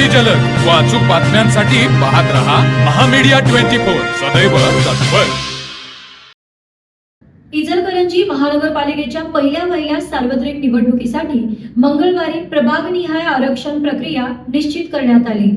अगदी जलद. व अचूक बातम्यांसाठी पाहत रहा महामीडिया ट्वेंटी फोर. सदैव तत्पर. इचलकरंजी महानगरपालिकेच्या पहिल्या महिला सार्वत्रिक निवडणुकीसाठी मंगळवारी प्रभागनिहाय आरक्षण प्रक्रिया निश्चित करण्यात आली.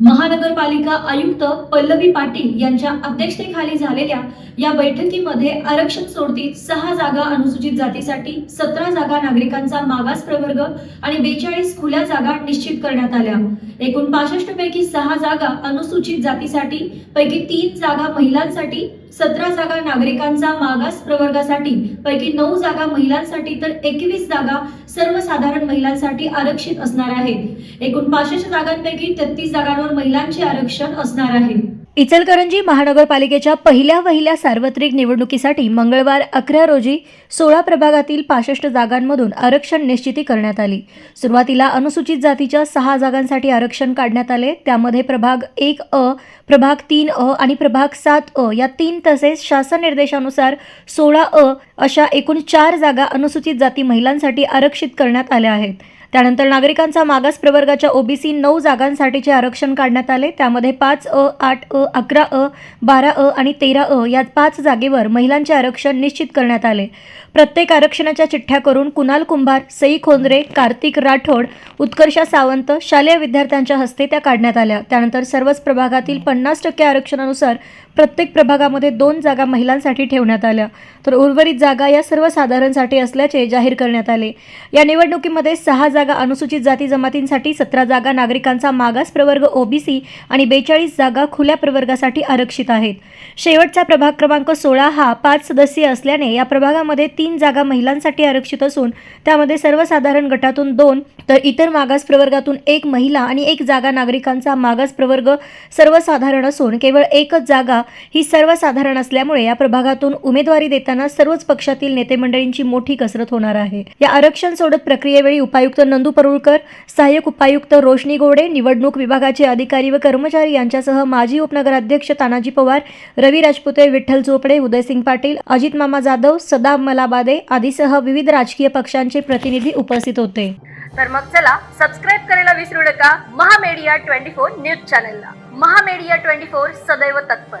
महानगरपालिका आयुक्त पल्लवी पाटील यांच्या अध्यक्षतेखाली झालेल्या या बैठकीमध्ये आरक्षण सोडतीत सहा जागा अनुसूचित जातीसाठी सतरा जागा नागरिकांचा मागास प्रवर्ग आणि बेचाळीस खुल्या जागा निश्चित करण्यात आल्या. एकूण पासष्ट पैकी सहा जागा अनुसूचित जातीसाठी पैकी तीन जागा महिलांसाठी सतरा जागा नागरिकांचा मागास प्रवर्गासाठी पैकी नऊ जागा महिलांसाठी तर एकवीस जागा सर्वसाधारण महिलांसाठी आरक्षित असणार आहेत. एकूण पासष्ट जागांपैकी तेहतीस जागांवर महिलांचे आरक्षण असणार आहे. इचलकरंजी महानगरपालिकेच्या पहिल्या वहिल्या सार्वत्रिक निवडणुकीसाठी मंगळवार अकरा रोजी सोळा प्रभागातील पासष्ट जागांमधून आरक्षण निश्चिती करण्यात आली. सुरुवातीला अनुसूचित जातीच्या सहा जागांसाठी आरक्षण काढण्यात आले. त्यामध्ये प्रभाग एक अ प्रभाग तीन अ आणि प्रभाग सात अ या तीन तसेच शासन निर्देशानुसार सोळा अ अशा एकूण चार जागा अनुसूचित जाती महिलांसाठी आरक्षित करण्यात आल्या आहेत. त्यानंतर नागरिकांचा मागास प्रवर्गाच्या ओबीसी नऊ जागांसाठीचे आरक्षण काढण्यात आले. त्यामध्ये पाच अ आठ अ अकरा अ बारा अ आणि तेरा अ या पाच जागेवर महिलांचे आरक्षण निश्चित करण्यात आले. प्रत्येक आरक्षणाच्या चिठ्ठ्या करून कुणाल कुंभार सई खोंद्रे कार्तिक राठोड उत्कर्षा सावंत शालेय विद्यार्थ्यांच्या हस्ते त्या काढण्यात आल्या. त्यानंतर सर्वच प्रभागातील पन्नास टक्के आरक्षणानुसार प्रत्येक प्रभागामध्ये दोन जागा महिलांसाठी ठेवण्यात आल्या. तर उर्वरित जागा या सर्वसाधारणसाठी असल्याचे जाहीर करण्यात आले. या निवडणुकीमध्ये सहा जागा अनुसूचित जाती जमातींसाठी सतरा जागा नागरिकांचा मागास प्रवर्ग ओबीसी आणि बेचाळीस जागा खुल्या प्रवर्गासाठी आरक्षित आहेत. शेवटचा प्रभाग क्रमांक सोळा हा पाच सदस्यीय असल्याने या प्रभागामध्ये तीन जागा महिलांसाठी आरक्षित असून त्यामध्ये सर्वसाधारण गटातून दोन तर इतर मागास प्रवर्गातून एक महिला आणि एक जागा नागरिकांचा मागास प्रवर्ग सर्वसाधारण असून केवळ एकच जागा ही सर्वसाधारण असल्यामुळे या प्रभागातून उमेदवारी देताना सर्वच पक्षातील नेते मंडळींची मोठी कसरत होणार आहे. या आरक्षण सोडत प्रक्रियेवेळी उपायुक्त नंदू परुळकर सहाय्यक उपायुक्त रोशनी गोडे निवडणूक विभागाचे अधिकारी व कर्मचारी यांच्यासह माजी उपनगराध्यक्ष तानाजी पवार रवी राजपुते विठ्ठल चोपडे उदयसिंग पाटील अजित मामा जाधव सदाम मलाबादे आदीसह विविध राजकीय पक्षांचे प्रतिनिधी उपस्थित होते. तर मग चला सबस्क्राईब करायला विसरू नका. महामेडिया ट्वेंटी फोर न्यूज चॅनलला. महामेडिया ट्वेंटी फोर सदैव तत्पर.